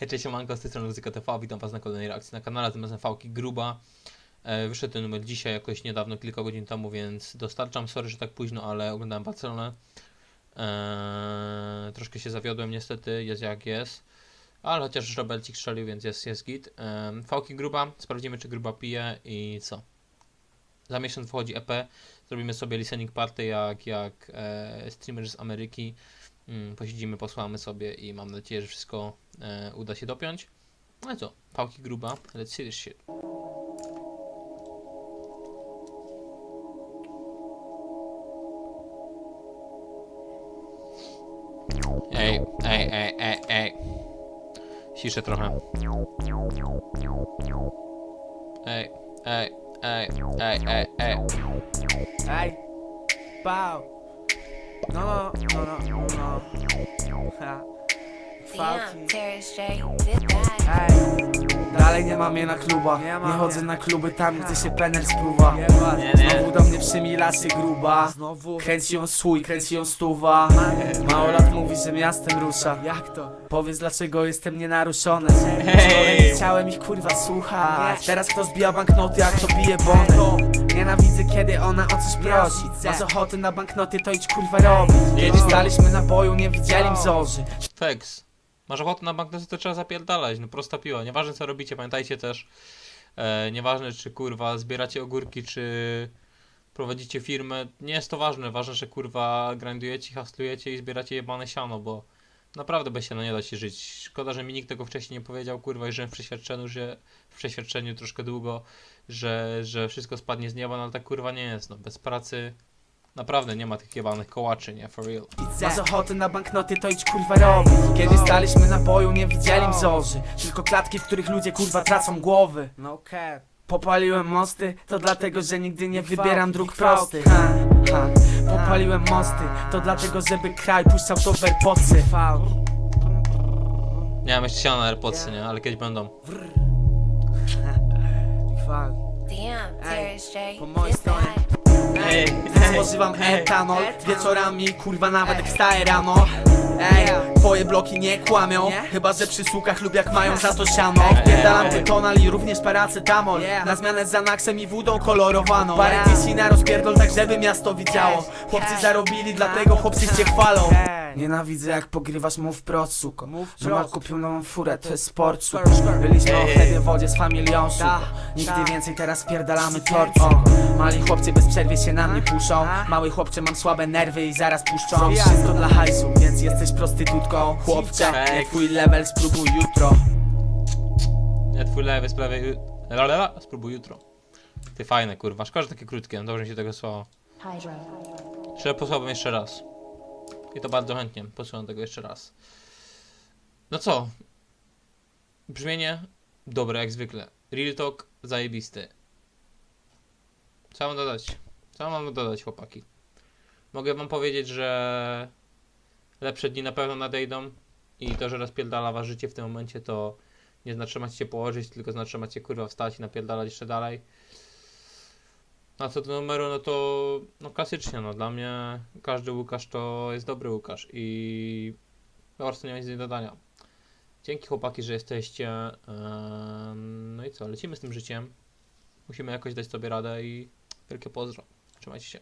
Hej, cześć, manko, z tej strony Muzyka TV, witam was na kolejnej reakcji na kanale, tym razem Fałki Gruba. E, wyszedł ten numer dzisiaj, jakoś niedawno, kilka godzin temu, więc dostarczam, sorry, że tak późno, ale oglądałem Barcelonę. E, troszkę się zawiodłem niestety, jest jak jest. Ale chociaż Robelcik strzelił, więc jest, jest git. E, Fałki Gruba, sprawdzimy czy Gruba pije i co. Za miesiąc wchodzi EP, zrobimy sobie listening party jak, jak e, streamer z Ameryki. Mm, posiedzimy, posłamy sobie i mam nadzieję, że wszystko e, uda się dopiąć. No i co? Pałki gruba, let's see this shit. Ej, ej, ej, ej, ej. Ciszę trochę. Ej, ej, ej, ej, ej, ej. Ej, pał. No, no, no, no, no. Ha. Ej, dalej nie mam je na klubach. Nie, Nie chodzę mnie. na kluby tam, gdzie się. Nie, nie. Znowu do mnie przymiła się gruba. Znowu. Kręci ją swój, kręci ją stuwa. Mało lat mówi, że miastem rusza. Jak to? Powiedz dlaczego jestem nienaruszony. Wczoraj nie chciałem ich kurwa słuchać Teraz kto zbija banknoty, jak to bije bony Nienawidzę kiedy ona o coś prosi Masz ochotę na banknoty, to idź kurwa robić Kiedy staliśmy na boju, nie widzieli im zorzy Fex. Masz ochotę na banknoty, to trzeba zapierdalać, no prosta piła. Nieważne co robicie, pamiętajcie też, e, nieważne czy kurwa zbieracie ogórki, czy prowadzicie firmę, nie jest to ważne. Ważne, że kurwa grindujecie, haslujecie i zbieracie jebane siano, bo naprawdę bez siana nie da się żyć. Szkoda, że mi nikt tego wcześniej nie powiedział, kurwa, i żyłem w przeświadczeniu, że w przeświadczeniu troszkę długo, że, że wszystko spadnie z nieba, no ale tak kurwa nie jest, no bez pracy naprawdę nie ma tych jebanych kołaczy, nie, for real. Masz ochotę na banknoty, to idź kurwa robić. Kiedy staliśmy na boju, nie widzieli im zorzy Tylko klatki, w których ludzie kurwa tracą głowy. No cap. Popaliłem mosty, to dlatego, że nigdy nie wybieram dróg prostych ha, ha. Popaliłem mosty, to dlatego, żeby kraj puszczał to w AirPodsy. Nie mam jeszcze siana na AirPodsy, nie, ale kiedyś będą. Damn, Terrence J po mojej stronie. Ej, spożywam etanol. Wieczorami kurwa nawet jak wstaję rano. Ej, twoje bloki nie kłamią? Chyba, że przy sukach lub jak mają za to siano. Pierdalam tytonal i również paracetamol. Na zmianę z Anaxem i wódą kolorowaną. Parę na rozpierdol tak żeby miasto widziało. Chłopcy zarobili, dlatego chłopcy cię chwalą. Nienawidzę jak pogrywasz mów wprost suko wprost. kupił nową furę, to jest sport suko. Byliśmy o chlebie, wodzie z familią suko Nigdy więcej teraz pierdalamy tort o, Mali chłopcy bez przerwy się na mnie puszą? Mały chłopcze mam słabe nerwy i zaraz puszczą Zwijaj. Wszystko dla hajsu, więc jesteś prostytutką Chłopcze, nie twój level, spróbuj jutro Nie, twój lewy sprawie. Lalala, spróbuj jutro. Ty fajne, kurwa. Szkoda, że takie krótkie. Dobrze mi się tego słało. Jeszcze posłałbym jeszcze raz. I to bardzo chętnie. Posłucham tego jeszcze raz. No co? Brzmienie dobre, jak zwykle. Real talk zajebisty. Co mam dodać? Co mam dodać, chłopaki? Mogę wam powiedzieć, że lepsze dni na pewno nadejdą i to, że rozpierdala was życie w tym momencie, to nie znaczy, macie się położyć, tylko znaczy, macie kurwa wstać i napierdalać jeszcze dalej. A co do numeru, no to no klasycznie, no dla mnie każdy Łukasz to jest dobry Łukasz i po prostu nie ma nic do dodania. Dzięki chłopaki, że jesteście. No i co, lecimy z tym życiem. Musimy jakoś dać sobie radę i wielkie pozdro. Trzymajcie się.